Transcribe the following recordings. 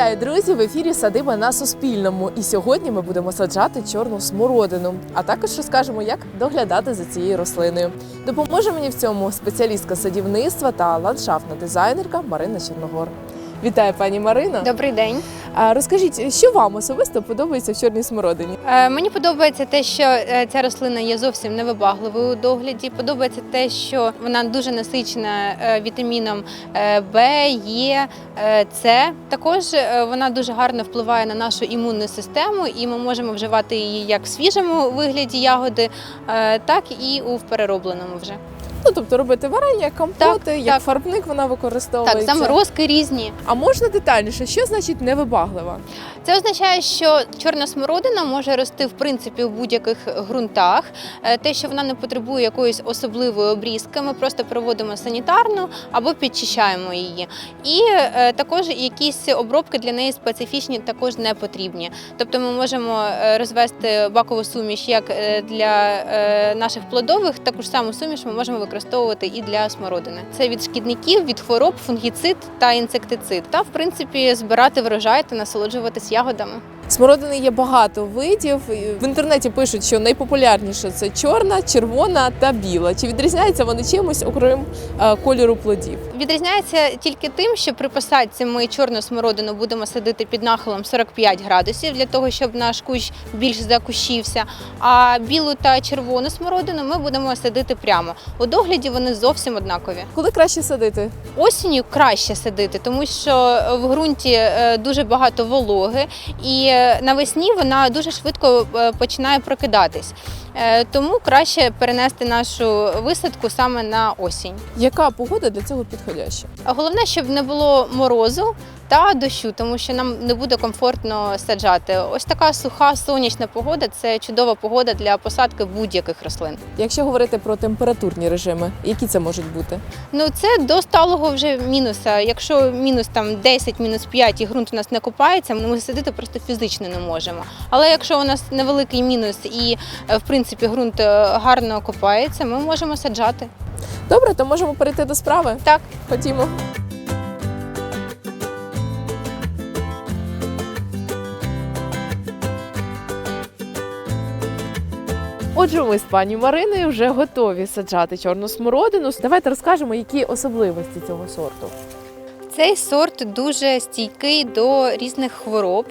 Вітаю, друзі! В ефірі садиба на Суспільному. І сьогодні ми будемо саджати чорну смородину, а також розкажемо, як доглядати за цією рослиною. Допоможе мені в цьому спеціалістка садівництва та ландшафтна дизайнерка Марина Чорногор. Вітаю, пані Марино. Добрий день. Розкажіть, що вам особисто подобається в чорній смородині? Е, Мені подобається те, що е, ця рослина є зовсім невибагливою у догляді. Подобається те, що вона дуже насичена е, вітаміном Б, Е, С. Також вона дуже гарно впливає на нашу імунну систему, і ми можемо вживати її як в свіжому вигляді ягоди, так і у переробленому вже. Ну тобто робити варення, компоти, Так, як так. фарбник вона Так, використовується. заморозки різні. А можна детальніше, що значить невибаглива? Це означає, що чорна смородина може рости в принципі в будь-яких ґрунтах. Е, Те, що вона не потребує якоїсь особливої обрізки, ми просто проводимо санітарну або підчищаємо її. І е, також якісь обробки для неї специфічні також не потрібні. Тобто ми можемо е, розвести бакову суміш як е, для е, наших плодових, таку ж саму суміш ми можемо використовувати і для смородини. Це від шкідників, від хвороб, фунгіцид та інсектицид. Та в принципі збирати врожай та насолоджуватись ягодами. Смородини є багато видів. В інтернеті пишуть, що найпопулярніше це чорна, червона та біла. Чи відрізняються вони чимось, окрім е, кольору плодів? Відрізняється тільки тим, що при посадці ми чорну смородину будемо садити під нахилом 45 градусів для того, щоб наш кущ більш закущився. А білу та червону смородину ми будемо садити прямо. У догляді вони зовсім однакові. Коли краще садити? Осінню краще садити, тому що в ґрунті е, дуже багато вологи, і е, навесні вона дуже швидко е, починає прокидатись. Е, Тому краще перенести нашу висадку саме на осінь. Яка погода для цього підходяща? Головне, щоб не було морозу та дощу, тому що нам не буде комфортно саджати. Ось така суха сонячна погода це чудова погода для посадки будь-яких рослин. Якщо говорити про температурні режими, які це можуть бути? Ну це до сталого вже мінуса. Якщо мінус там 10, мінус 5 і ґрунт у нас не копається, ми садити просто фізично не можемо. Але якщо у нас невеликий мінус і е, в принципі ґрунт е, гарно копається, ми можемо саджати. Добре, то можемо перейти до справи. Так. Ходімо. Отже, ми з пані Мариною вже готові саджати чорну смородину. Давайте розкажемо, які особливості цього сорту. Цей сорт дуже стійкий до різних хвороб.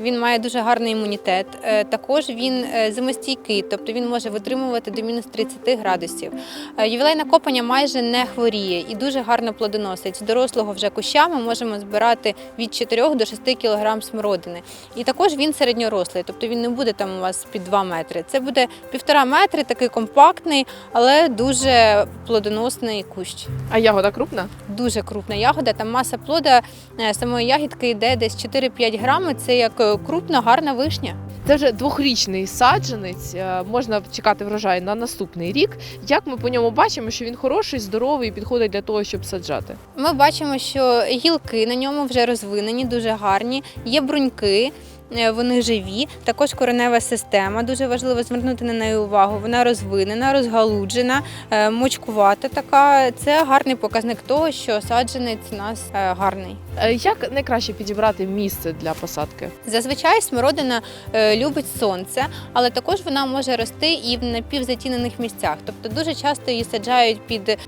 Він має дуже гарний імунітет. Е, Також він е, зимостійкий, тобто він може витримувати до мінус 30 градусів. Е, Ювілейне копання майже не хворіє і дуже гарно плодоносить. З дорослого вже куща ми можемо збирати від 4 до 6 кг смородини. І також він середньорослий, тобто він не буде там у вас під 2 метри. Це буде півтора метри, такий компактний, але дуже плодоносний кущ. А ягода крупна? Дуже крупна ягода. Там маса плода самої ягідки йде десь 4-5 грами. Це як е, крупна, гарна вишня. Це вже двохрічний саджанець. е, Можна чекати врожай на наступний рік. Як ми по ньому бачимо, що він хороший, здоровий і підходить для того, щоб саджати? Ми бачимо, що гілки на ньому вже розвинені, дуже гарні. Є бруньки. Е, Вони живі, також коренева система. Дуже важливо звернути на неї увагу. Вона розвинена, розгалуджена, е, мочкувата така. Це гарний показник того, що саджанець у нас е, гарний. Як найкраще підібрати місце для посадки? Зазвичай смородина любить сонце, але також вона може рости і в напівзатінених місцях. Тобто дуже часто її саджають під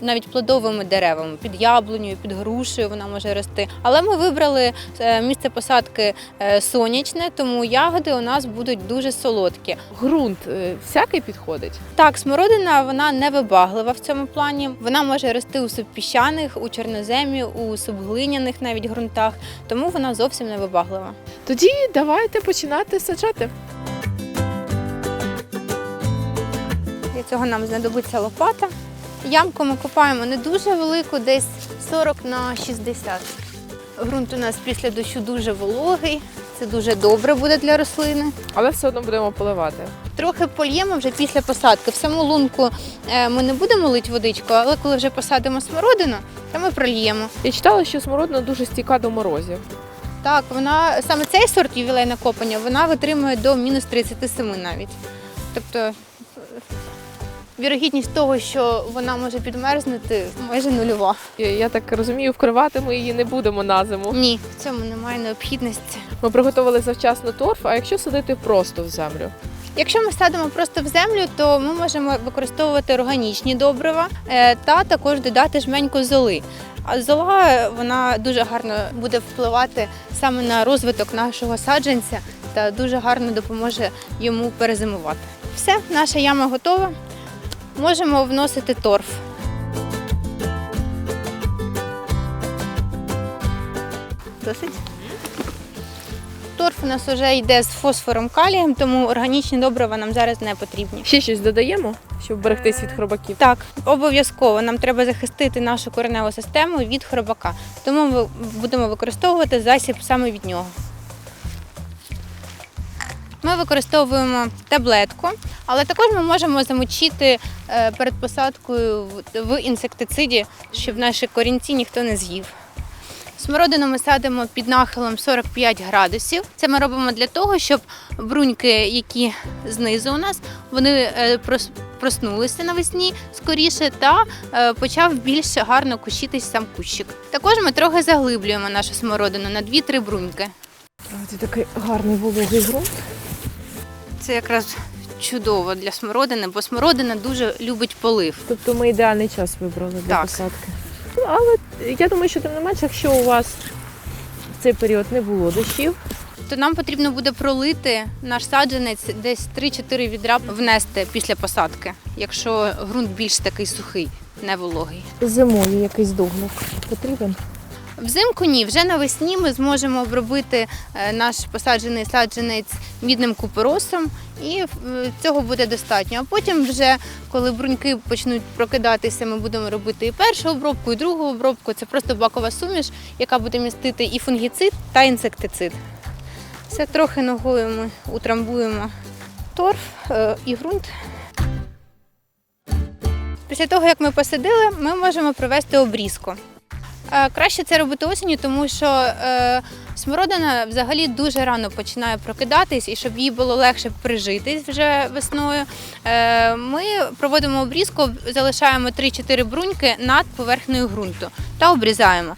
навіть плодовими деревами, під яблунею, під грушею вона може рости. Але ми вибрали е, місце посадки е, сонячне, тому ягоди у нас будуть дуже солодкі. Ґрунт е, всякий підходить. Так, смородина вона не вибаглива в цьому плані. Вона може рости у субпіщаних, у чорноземі, у субглиняних навіть ґрунтах, тому вона зовсім не вибаглива. Тоді давайте починати саджати. Для цього нам знадобиться лопата. Ямку ми копаємо не дуже велику, десь 40 на 60. Ґрунт у нас після дощу дуже вологий. Це дуже добре буде для рослини. Але все одно будемо поливати. Трохи польємо вже після посадки. В саму лунку е, ми не будемо лити водичку, але коли вже посадимо смородину, то ми прольємо. Я читала, що смородина дуже стійка до морозів. Так, вона саме цей сорт ювілейне копання, вона витримує до мінус 37 навіть. Тобто вірогідність того, що вона може підмерзнути, майже нульова. Я, я так розумію, вкривати ми її не будемо на зиму. Ні, в цьому немає необхідності. Ми приготували завчасно торф, а якщо садити просто в землю? Якщо ми садимо просто в землю, то ми можемо використовувати органічні добрива е, та також додати жменьку золи. А зола вона дуже гарно буде впливати саме на розвиток нашого саджанця та дуже гарно допоможе йому перезимувати. Все, наша яма готова. Можемо вносити торф. Досить. Торф у нас вже йде з фосфором калієм, тому органічні добрива нам зараз не потрібні. Ще щось додаємо, щоб берегтись від хробаків. Так, обов'язково нам треба захистити нашу кореневу систему від хробака. Тому ми будемо використовувати засіб саме від нього. Ми використовуємо таблетку, але також ми можемо замочити е, перед посадкою в- інсектициді, щоб наші корінці ніхто не з'їв. Смородину ми садимо під нахилом 45 градусів. Це ми робимо для того, щоб бруньки, які знизу у нас, вони е, проснулися навесні скоріше та е, почав більш гарно кущитись сам кущик. Також ми трохи заглиблюємо нашу смородину на 2-3 бруньки. Це такий гарний вологий ґрунт. Це якраз чудово для смородини, бо смородина дуже любить полив. Тобто ми ідеальний час вибрали для Так. посадки. Ну, але я думаю, що тим не менше, якщо у вас в цей період не було дощів, То нам потрібно буде пролити наш саджанець десь 3-4 відра внести після посадки, якщо ґрунт більш такий сухий, не вологий. зимою якийсь догляд потрібен. Взимку ні, вже навесні ми зможемо обробити е, наш посаджений саджанець мідним купоросом, і е, цього буде достатньо. А потім, вже коли бруньки почнуть прокидатися, ми будемо робити і першу обробку, і другу обробку. Це просто бакова суміш, яка буде містити і фунгіцид та інсектицид. Все трохи ногою ми утрамбуємо торф е, і ґрунт. Після того, як ми посадили, ми можемо провести обрізку. Е, Краще це робити осінню, тому що е, смородина взагалі дуже рано починає прокидатись, і щоб їй було легше прижитись вже весною. Е, ми проводимо обрізку, залишаємо 3-4 бруньки над поверхнею ґрунту та обрізаємо.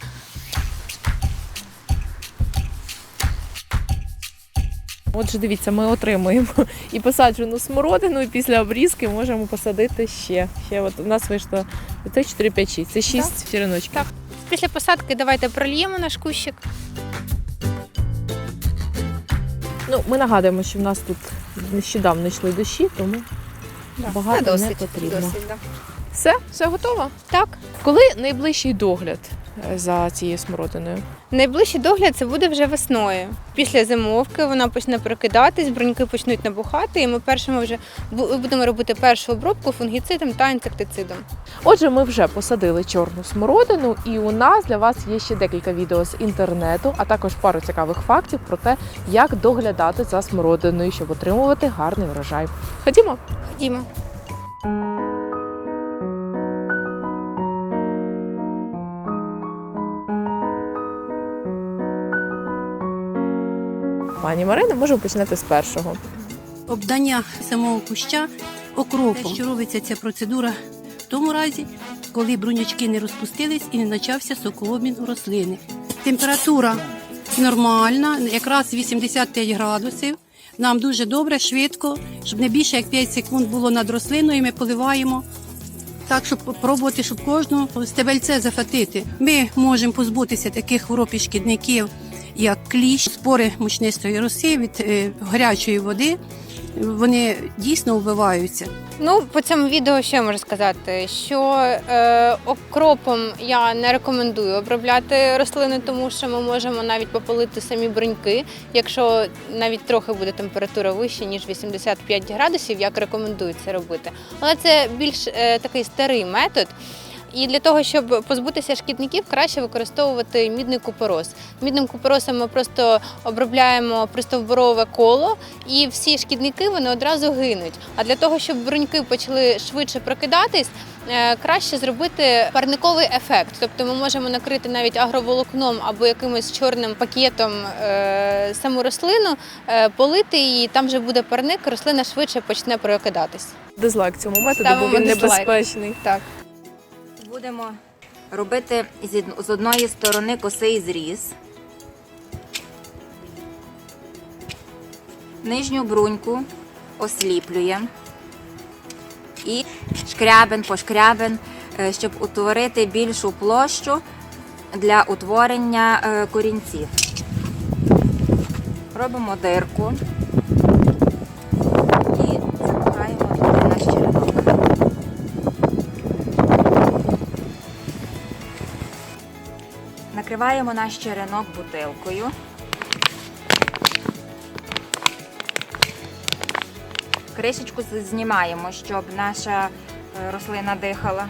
Отже, дивіться, ми отримуємо і посаджену смородину, і після обрізки можемо посадити ще. Ще от у нас вийшло 3, 4, 5, 6. Це 6 череночків. Так. Після посадки давайте прольємо наш кущик. Ну, ми нагадуємо, що в нас тут нещодавно йшли дощі, тому багато Та не потрібно. досить, да. Все, все готово. Так. Коли найближчий догляд за цією смородиною? Найближчий догляд це буде вже весною. Після зимовки вона почне прокидатись, бруньки почнуть набухати, і ми першими вже будемо робити першу обробку фунгіцидом та інсектицидом. Отже, ми вже посадили чорну смородину, і у нас для вас є ще декілька відео з інтернету, а також пару цікавих фактів про те, як доглядати за смородиною, щоб отримувати гарний врожай. Ходімо. Ходімо. Пані Марина, можемо починати з першого. обдання самого куща окропом. Те, що робиться ця процедура в тому разі, коли брунячки не розпустились і не почався соковобмін у рослини. Температура нормальна, якраз 85 градусів. Нам дуже добре, швидко, щоб не більше як 5 секунд було над рослиною, ми поливаємо. Так, щоб пробувати, щоб кожну стебельце захватити. Ми можемо позбутися таких хвороб і шкідників, як кліщ, спори мучнистої роси від е, гарячої води. Вони дійсно вбиваються. Ну, по цьому відео я можу сказати? Що е, окропом я не рекомендую обробляти рослини, тому що ми можемо навіть попалити самі бруньки, якщо навіть трохи буде температура вища, ніж 85 градусів, як рекомендують це робити. Але це більш е, такий старий метод. І для того, щоб позбутися шкідників, краще використовувати мідний купорос. Мідним купоросом ми просто обробляємо пристовборове коло, і всі шкідники вони одразу гинуть. А для того, щоб бруньки почали швидше прокидатись, е, краще зробити парниковий ефект. Тобто ми можемо накрити навіть агроволокном або якимось чорним пакетом е, саму рослину, е, полити її, там вже буде парник, рослина швидше почне прокидатись. Дизлайк цьому методу, бо він дизлайк. небезпечний. Так. Будемо робити з одної сторони косий зріз. Нижню бруньку осліплюємо і шкрябин по шкрябин, е, щоб утворити більшу площу для утворення е, корінців. Робимо дирку Накриваємо наш черенок бутилкою. Кришечку знімаємо, щоб наша е, рослина дихала.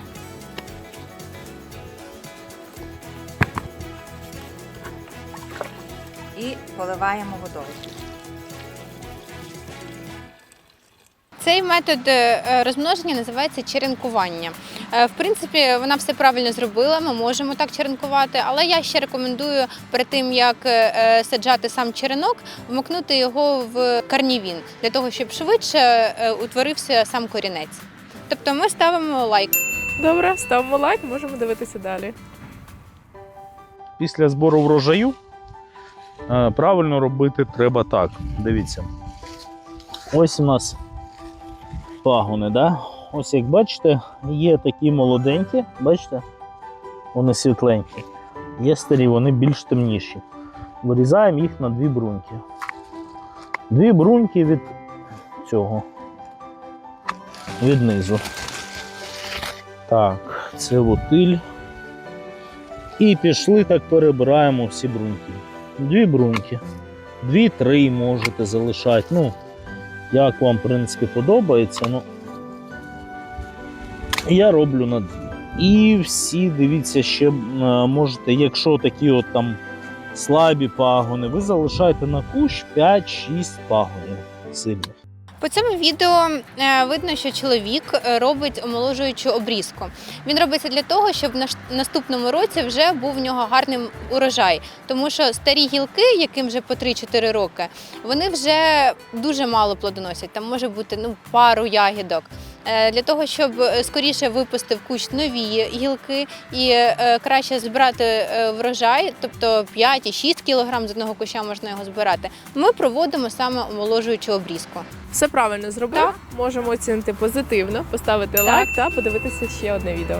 І поливаємо водою. Цей метод е, розмноження називається черенкування. Е, В принципі, вона все правильно зробила. Ми можемо так черенкувати, але я ще рекомендую перед тим як е, саджати сам черенок, вмикнути його в карнівін для того, щоб швидше е, утворився сам корінець. Тобто ми ставимо лайк. Добре, ставимо лайк, можемо дивитися далі. після збору врожаю е, правильно робити треба так. Дивіться. Ось у нас пагони, да? Ось як бачите, є такі молоденькі, бачите? Вони світленькі. Є старі, вони більш темніші. Вирізаємо їх на дві бруньки. Дві бруньки від цього. Від низу. Так, це вотиль. І пішли так перебираємо всі бруньки. Дві бруньки. Дві-три можете залишати. Ну, як вам, в принципі, подобається. Ну, я роблю на дві. І всі, дивіться, ще е, можете, якщо такі от там слабі пагони, ви залишаєте на кущ 5-6 пагонів сильних. По цьому відео е, видно, що чоловік робить омоложуючу обрізку. Він робить це для того, щоб в наступному році вже був в нього гарний урожай. Тому що старі гілки, яким вже по 3-4 роки, вони вже дуже мало плодоносять. Там може бути ну, пару ягідок. Е, Для того, щоб е, скоріше випустив кущ нові гілки і е, краще збирати врожай, тобто 5 і 6 кг з одного куща можна його збирати, ми проводимо саме омоложуючу обрізку. Все правильно зробив. Так. Можемо оцінити позитивно, поставити Так. лайк та подивитися ще одне відео.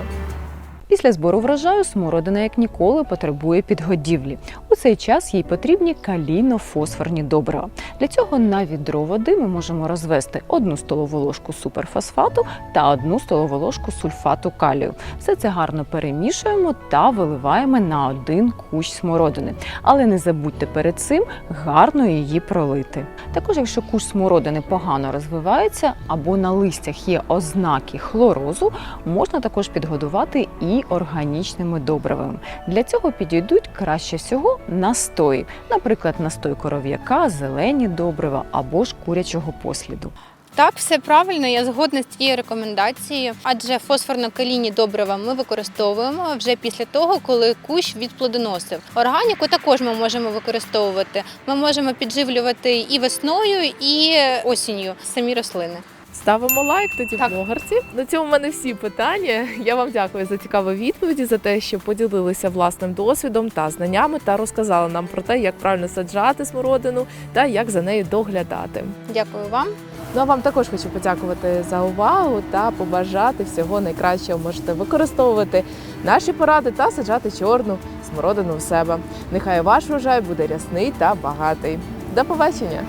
Після збору врожаю смородина як ніколи потребує підгодівлі. Цей час їй потрібні калійно-фосфорні добрива. Для цього на відро води ми можемо розвести одну столову ложку суперфосфату та одну столову ложку сульфату калію. Все це гарно перемішуємо та виливаємо на один кущ смородини. Але не забудьте перед цим гарно її пролити. Також, якщо кущ смородини погано розвивається або на листях є ознаки хлорозу, можна також підгодувати і органічними добривами. Для цього підійдуть краще всього настої, наприклад, настой коров'яка, зелені добрива або ж курячого посліду. Так, все правильно, я згодна з цією рекомендацією, адже фосфорно-калійні добрива ми використовуємо вже після того, коли кущ відплодоносив. Органіку також ми можемо використовувати. Ми можемо підживлювати і весною, і осінню самі рослини. Ставимо лайк тоді Так. блогерці. На цьому в мене всі питання. Я вам дякую за цікаві відповіді, за те, що поділилися власним досвідом та знаннями та розказали нам про те, як правильно саджати смородину та як за нею доглядати. Дякую вам. Ну а вам також хочу подякувати за увагу та побажати всього найкращого. Можете використовувати наші поради та саджати чорну смородину в себе. Нехай ваш врожай буде рясний та багатий. До побачення!